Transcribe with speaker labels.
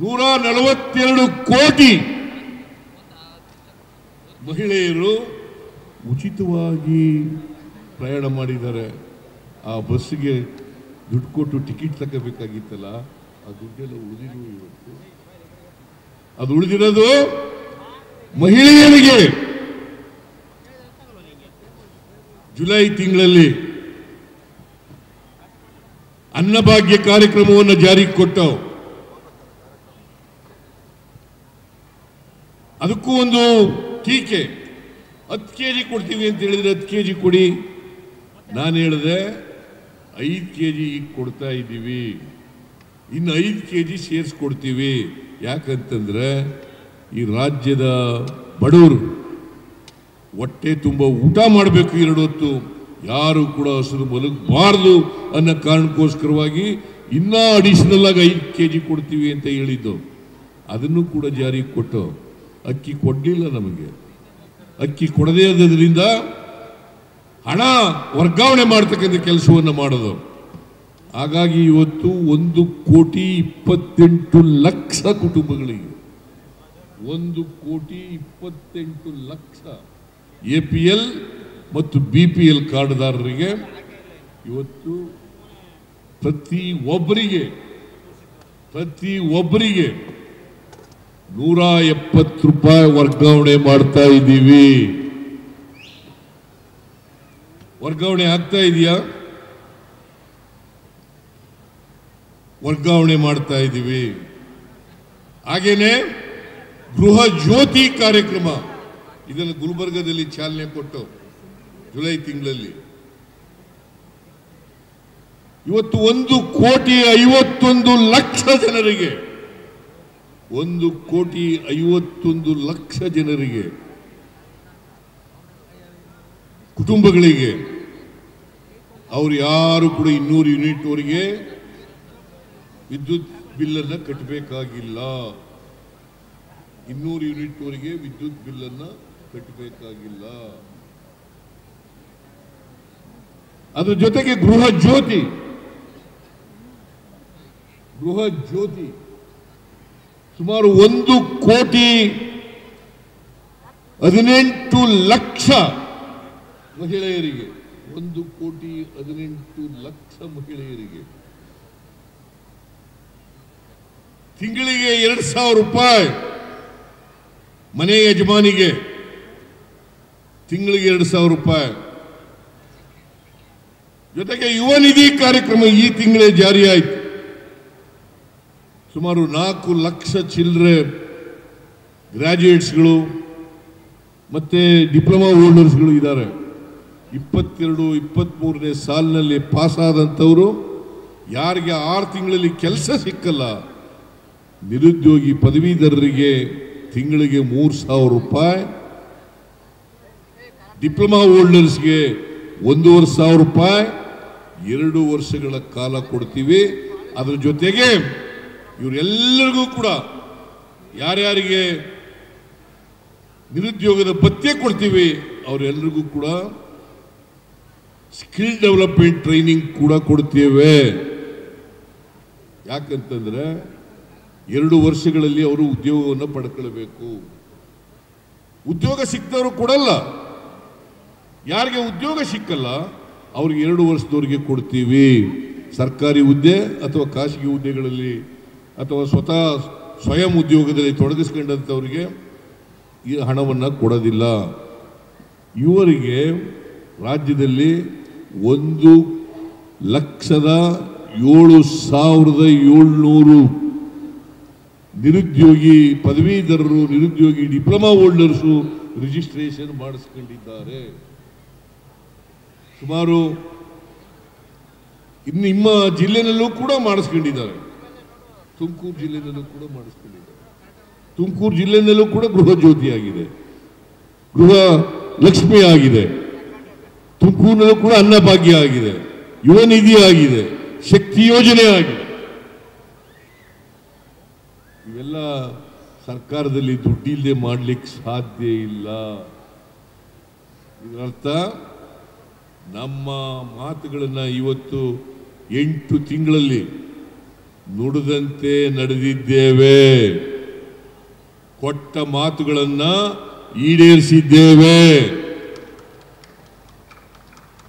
Speaker 1: ನೂರ ನಲವತ್ತೆರಡು ಕೋಟಿ ಮಹಿಳೆಯರು ಉಚಿತವಾಗಿ ಪ್ರಯಾಣ ಮಾಡಿದ್ದಾರೆ. ಆ ಬಸ್ಸಿಗೆ ದುಡ್ಡು ಕೊಟ್ಟು ಟಿಕೆಟ್ ತಗೋಬೇಕಾಗಿತ್ತಲ್ಲ, ಆ ದುಡ್ಡೆಲ್ಲ ಉಳಿದಿರೋ ಇವತ್ತು. ಅದು ಉಳಿದಿರೋದು ಮಹಿಳೆಯರಿಗೆ. ಜುಲೈ ತಿಂಗಳಲ್ಲಿ ಅನ್ನಭಾಗ್ಯ ಕಾರ್ಯಕ್ರಮವನ್ನು ಜಾರಿಗೆ ಕೊಟ್ಟವು. ಅದಕ್ಕೂ ಒಂದು ಟೀಕೆ. ಹತ್ತು ಕೆ ಜಿ ಕೊಡ್ತೀವಿ ಅಂತ ಹೇಳಿದ್ರೆ ಹತ್ತು ಕೆ ಜಿ ಕೊಡಿ. ನಾನು ಹೇಳಿದೆ, ಐದು ಕೆ ಜಿ ಈಗ ಕೊಡ್ತಾ ಇದ್ದೀವಿ. ಇನ್ನು ಐದು ಕೆ ಜಿ ಸೇರಿಸ್ಕೊಡ್ತೀವಿ. ಯಾಕಂತಂದ್ರೆ ಈ ರಾಜ್ಯದ ಬಡವರು ಹೊಟ್ಟೆ ತುಂಬ ಊಟ ಮಾಡಬೇಕು ಎರಡು ಹೊತ್ತು. ಯಾರು ಕೂಡ ಹಸಿರು ಮಲಗಬಾರ್ದು ಅನ್ನೋ ಕಾರಣಕ್ಕೋಸ್ಕರವಾಗಿ ಇನ್ನೂ ಅಡಿಷನಲ್ ಆಗಿ ಐದು ಕೆ ಜಿ ಕೊಡ್ತೀವಿ ಅಂತ ಹೇಳಿದ್ದು. ಅದನ್ನು ಕೂಡ ಜಾರಿಗೆ ಕೊಟ್ಟು ಅಕ್ಕಿ ಕೊಡಲಿಲ್ಲ ನಮಗೆ. ಅಕ್ಕಿ ಕೊಡದೇ ಇದ್ದರಿಂದ ಹಣ ವರ್ಗಾವಣೆ ಮಾಡ್ತಕ್ಕಂಥ ಕೆಲಸವನ್ನು ಮಾಡೋದು. ಹಾಗಾಗಿ ಇವತ್ತು ಒಂದು ಕೋಟಿ ಇಪ್ಪತ್ತೆಂಟು ಲಕ್ಷ ಕುಟುಂಬಗಳಿಗೆ, ಒಂದು ಕೋಟಿ ಇಪ್ಪತ್ತೆಂಟು ಲಕ್ಷ ಎ ಪಿ ಎಲ್ ಮತ್ತು ಬಿ ಪಿ ಎಲ್ ಕಾರ್ಡ್ದಾರರಿಗೆ ಇವತ್ತು ಪ್ರತಿ ಒಬ್ಬರಿಗೆ ಪ್ರತಿ ಒಬ್ಬರಿಗೆ ನೂರ ಎಪ್ಪತ್ತು ರೂಪಾಯಿ ವರ್ಗಾವಣೆ ಮಾಡ್ತಾ ಇದ್ದೀವಿ. ವರ್ಗಾವಣೆ ಆಗ್ತಾ ಇದೆಯಾ? ವರ್ಗಾವಣೆ ಮಾಡ್ತಾ ಇದ್ದೀವಿ. ಹಾಗೇನೆ ಗೃಹ ಜ್ಯೋತಿ ಕಾರ್ಯಕ್ರಮ, ಇದನ್ನು ಗುಲ್ಬರ್ಗದಲ್ಲಿ ಚಾಲನೆ ಕೊಟ್ಟು ಜುಲೈ ತಿಂಗಳಲ್ಲಿ. ಇವತ್ತು ಒಂದು ಕೋಟಿ ಐವತ್ತೊಂದು ಲಕ್ಷ ಜನರಿಗೆ ಒಂದು ಕೋಟಿ ಐವತ್ತೊಂದು ಲಕ್ಷ ಜನರಿಗೆ, ಕುಟುಂಬಗಳಿಗೆ, ಅವರು ಯಾರು ಕೂಡ ಇನ್ನೂರು ಯೂನಿಟ್ವರೆಗೆ ವಿದ್ಯುತ್ ಬಿಲ್ಲನ್ನು ಕಟ್ಟಬೇಕಾಗಿಲ್ಲ ಇನ್ನೂರು ಯೂನಿಟ್ವರೆಗೆ ವಿದ್ಯುತ್ ಬಿಲ್ಲನ್ನು ಕಟ್ಟಬೇಕಾಗಿಲ್ಲ ಅದ್ರ ಜೊತೆಗೆ ಗೃಹ ಜ್ಯೋತಿ ಗೃಹ ಜ್ಯೋತಿ ಸುಮಾರು ಒಂದು ಕೋಟಿ ಹದಿನೆಂಟು ಲಕ್ಷ ಮಹಿಳೆಯರಿಗೆ, ಒಂದು ಕೋಟಿ ಹದಿನೆಂಟು ಲಕ್ಷ ಮಹಿಳೆಯರಿಗೆ. ತಿಂಗಳಿಗೆ ಎರಡು ಸಾವಿರ ರೂಪಾಯಿ ಮನೆ ಯಜಮಾನಿಗೆ, ತಿಂಗಳಿಗೆ ಎರಡು ಸಾವಿರ ರೂಪಾಯಿ. ಜೊತೆಗೆ ಯುವ ನಿಧಿ ಕಾರ್ಯಕ್ರಮ ಈ ತಿಂಗಳೇ ಜಾರಿಯಾಯಿತು. ಸುಮಾರು ನಾಲ್ಕು ಲಕ್ಷ ಚಿಲ್ಲರೆ ಗ್ರ್ಯಾಜುಯೇಟ್ಸ್ಗಳು ಮತ್ತು ಡಿಪ್ಲೊಮಾ ಹೋಲ್ಡರ್ಸ್ಗಳು ಇದ್ದಾರೆ. ಇಪ್ಪತ್ತೆರಡು ಇಪ್ಪತ್ತ್ಮೂರನೇ ಸಾಲಿನಲ್ಲಿ ಪಾಸ್ ಆದಂಥವರು ಯಾರಿಗೆ ಆರು ತಿಂಗಳಲ್ಲಿ ಕೆಲಸ ಸಿಕ್ಕಲ್ಲ, ನಿರುದ್ಯೋಗಿ ಪದವೀಧರರಿಗೆ ತಿಂಗಳಿಗೆ ಮೂರು ಸಾವಿರ ರೂಪಾಯಿ, ಡಿಪ್ಲೊಮಾ ಹೋಲ್ಡರ್ಸ್ಗೆ ಒಂದೂವರೆ ಸಾವಿರ ರೂಪಾಯಿ, ಎರಡು ವರ್ಷಗಳ ಕಾಲ ಕೊಡ್ತೀವಿ. ಅದರ ಜೊತೆಗೆ ಇವರೆಲ್ಲರಿಗೂ ಕೂಡ ಯಾರ್ಯಾರಿಗೆ ನಿರುದ್ಯೋಗದ ಪತ್ತೆ ಕೊಡ್ತೀವಿ, ಅವರೆಲ್ಲರಿಗೂ ಕೂಡ ಸ್ಕಿಲ್ ಡೆವಲಪ್ಮೆಂಟ್ ಟ್ರೈನಿಂಗ್ ಕೂಡ ಕೊಡ್ತೇವೆ. ಯಾಕಂತಂದ್ರೆ ಎರಡು ವರ್ಷಗಳಲ್ಲಿ ಅವರು ಉದ್ಯೋಗವನ್ನು ಪಡ್ಕೊಳ್ಬೇಕು. ಉದ್ಯೋಗ ಸಿಕ್ಕದವರು ಕೊಡಲ್ಲ. ಯಾರಿಗೆ ಉದ್ಯೋಗ ಸಿಕ್ಕಲ್ಲ, ಅವ್ರಿಗೆ ಎರಡು ವರ್ಷದವರೆಗೆ ಕೊಡ್ತೀವಿ. ಸರ್ಕಾರಿ ಹುದ್ದೆ ಅಥವಾ ಖಾಸಗಿ ಹುದ್ದೆಗಳಲ್ಲಿ ಅಥವಾ ಸ್ವತಃ ಸ್ವಯಂ ಉದ್ಯೋಗದಲ್ಲಿ ತೊಡಗಿಸ್ಕೊಂಡಂಥವ್ರಿಗೆ ಈ ಹಣವನ್ನು ಕೊಡೋದಿಲ್ಲ. ಇವರಿಗೆ ರಾಜ್ಯದಲ್ಲಿ ಒಂದು ಲಕ್ಷದ ಏಳು ಸಾವಿರದ ಏಳ್ನೂರು ನಿರುದ್ಯೋಗಿ, ಪದವೀಧರರು, ನಿರುದ್ಯೋಗಿ, ಡಿಪ್ಲೊಮಾ ಹೋಲ್ಡರ್ಸು ರಿಜಿಸ್ಟ್ರೇಷನ್ ಮಾಡಿಸ್ಕೊಂಡಿದ್ದಾರೆ. ಸುಮಾರು ಇನ್ನು ನಿಮ್ಮ ಜಿಲ್ಲೆನಲ್ಲೂ ಕೂಡ ಮಾಡಿಸ್ಕೊಂಡಿದ್ದಾರೆ. ತುಮಕೂರು ಜಿಲ್ಲೆಯಲ್ಲೂ ಕೂಡ ಮಾಡಿಸ್ಕೊಂಡಿದ್ದಾರೆ. ತುಮಕೂರು ಜಿಲ್ಲೆಯಲ್ಲೂ ಕೂಡ ಗೃಹ ಜ್ಯೋತಿ ಆಗಿದೆ ಗೃಹ ಲಕ್ಷ್ಮಿ ಆಗಿದೆ. ತುಮಕೂರಿನಲ್ಲೂ ಕೂಡ ಅನ್ನಭಾಗ್ಯ ಆಗಿದೆ. ಯುವ ನಿಧಿ ಆಗಿದೆ. ಶಕ್ತಿ ಯೋಜನೆ ಆಗಿದೆ. ಇವೆಲ್ಲ ಸರ್ಕಾರದಲ್ಲಿ ದುಡ್ಡಿಲ್ಲದೆ ಮಾಡ್ಲಿಕ್ಕೆ ಸಾಧ್ಯ ಇಲ್ಲ. ಇದರರ್ಥ ನಮ್ಮ ಮಾತುಗಳನ್ನ ಇವತ್ತು ಎಂಟು ತಿಂಗಳಲ್ಲಿ ನುಡಿದಂತೆ ನಡೆದಿದ್ದೇವೆ. ಕೊಟ್ಟ ಮಾತುಗಳನ್ನ ಈಡೇರಿಸಿದ್ದೇವೆ.